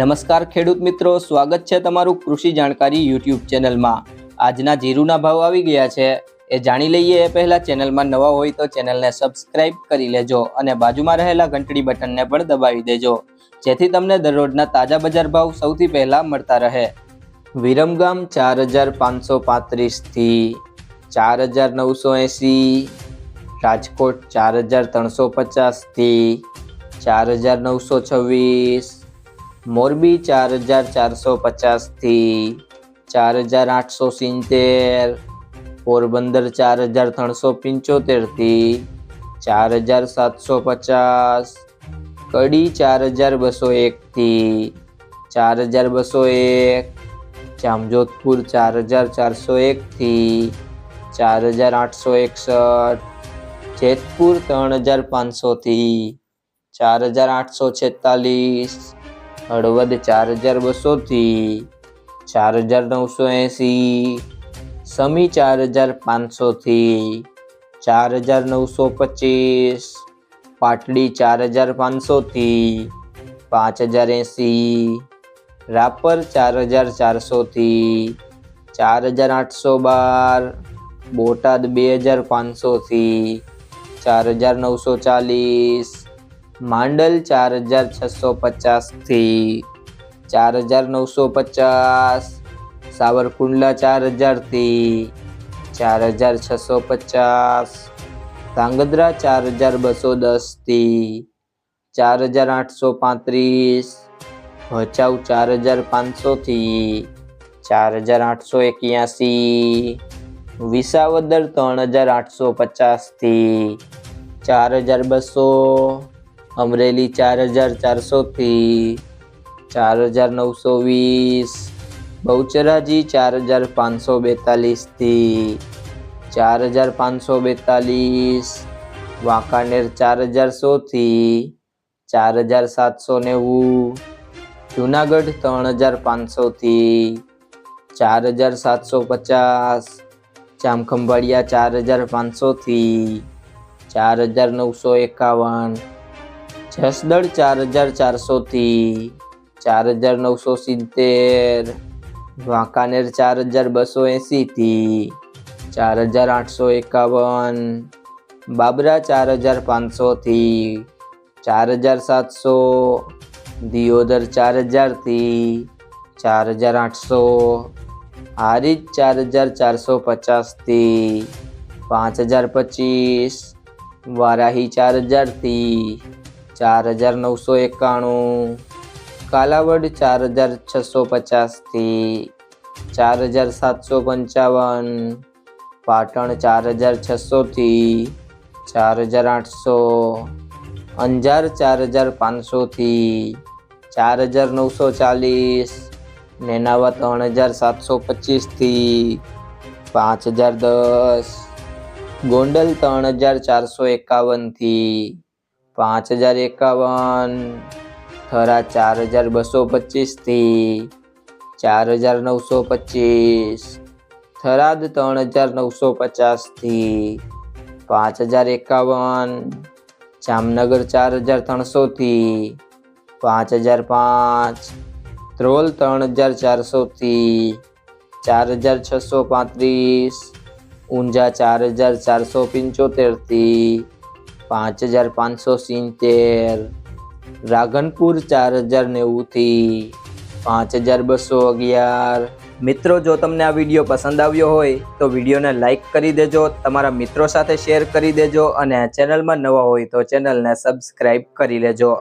નમસ્કાર ખેડૂત મિત્રો, સ્વાગત છે તમારું કૃષિ જાણકારી યુટ્યુબ ચેનલમાં. આજના જીરુના ભાવ આવી ગયા છે. એ જાણી લઈએ એ પહેલાં ચેનલમાં નવા હોય તો ચેનલને સબસ્ક્રાઇબ કરી લેજો અને બાજુમાં રહેલા ઘંટડી બટનને પણ દબાવી દેજો. જેથી તમને દરરોજના તાજા બજાર ભાવ સૌથી પહેલાં મળતા રહે. વિરમગામ ચાર હજાર પાંચસો પાંત્રીસથી ચાર હજાર નવસો એંસી, રાજકોટ ચાર હજાર ત્રણસો પચાસથી ચાર હજાર નવસો છવ્વીસ મોરબી ચાર હજાર ચારસો પચાસથી ચાર હજાર આઠસો સિત્તેર, પોરબંદર ચાર હજાર ત્રણસો પંચોતેરથી ચાર હજાર સાતસો પચાસ, કડી ચાર હજાર બસો એકથી ચાર હજાર બસો એક, જામજોધપુર ચાર હજાર ચારસો એકથી ચાર હજાર આઠસો એકસઠ, જેતપુર ત્રણ હજાર પાંચસોથી ચાર હજાર આઠસો છેતાલીસ હળવદ ચાર હજાર બસોથી ચાર હજાર નવસો એંસી, સમી ચાર હજાર પાંચસોથી ચાર હજાર નવસો પચીસ, પાટડી ચાર હજાર પાંચસોથી પાંચ હજાર એંસી, રાપર ચાર હજાર ચારસોથી ચાર હજાર આઠસો બાર, બોટાદ બે હજાર પાંચસોથી ચાર હજાર નવસો ચાલીસ માંડલ ચાર હજાર છસો પચાસથી ચાર હજાર નવસો પચાસ. સાવરકુંડલા ચાર હજારથી ચાર હજાર છસો પચાસ. ધાંગધ્રા ચાર હજાર બસો દસથી ચાર હજાર આઠસો પાંત્રીસ. ભચાઉ ચાર હજાર પાંચસોથી ચાર હજાર આઠસો એક્યાસી. વિસાવદર ત્રણ હજાર આઠસો પચાસથી ચાર હજાર બસો. અમરેલી ચાર હજાર ચારસોથી ચાર હજાર નવસો વીસ. બહુચરાજી ચાર હજાર પાંચસો બેતાલીસથી ચાર હજાર પાંચસો બેતાલીસ. વાંકાનેર ચાર હજાર સોથી ચાર હજાર સાતસો નેવું. જુનાગઢ ત્રણ હજાર પાંચસોથી ચાર હજાર સાતસો પચાસ. જામખંભાળિયા ચાર હજાર પાંચસોથી ચાર હજાર નવસો એકાવન. જસદળ ચાર હજાર ચારસોથી ચાર હજાર નવસો સિત્તેર વાંકાનેર ચાર હજાર બસો એંસીથી ચાર હજાર આઠસો એકાવન બાબરા ચાર હજાર પાંચસોથી ચાર હજાર સાતસો દિયોદર ચાર હજારથી ચાર હજાર આઠસો હારીજ ચાર હજાર ચારસો પચાસથી પાંચ હજાર પચીસ વારાહી ચાર હજારથી ચાર હજાર નવસો એકાણું. કાલાવડ ચાર હજાર છસો પચાસથી ચાર હજાર સાતસો પંચાવન. પાટણ ચાર હજાર છસોથી ચાર હજાર આઠસો. અંજાર ચાર હજાર પાંચસોથી ચાર હજાર નવસો ચાલીસ. નેનાવા ત્રણ હજાર સાતસો પચીસથી પાંચ હજાર દસ. ગોંડલ ત્રણ હજાર ચારસો એકાવનથી પાંચ હજાર એકાવન થરા ચાર હજાર બસો પચીસથી ચાર હજાર નવસો પચીસ, થરાદ ત્રણ હજાર નવસો પચાસથી પાંચ હજાર એકાવન, જામનગર ચાર હજાર ત્રણસોથી પાંચ હજાર પાંચ, ધ્રોલ ત્રણ હજાર ચારસોથી ચાર હજાર છસો પાંત્રીસ, ઊંઝા ચાર હજાર ચારસો પંચોતેરથી પાંચ હજાર પાંચસો સિત્તેર, રાધનપુર ચાર હજાર નેવુંથી પાંચ હજાર બસો અગિયાર. મિત્રો, જો તમને આ વીડિયો પસંદ આવ્યો હોય, તો વિડીયોને લાઇક કરી દેજો, તમારા મિત્રો સાથે શેર કરી દેજો અને ચેનલમાં નવા હોય તો ચેનલને સબસ્ક્રાઈબ કરી લેજો.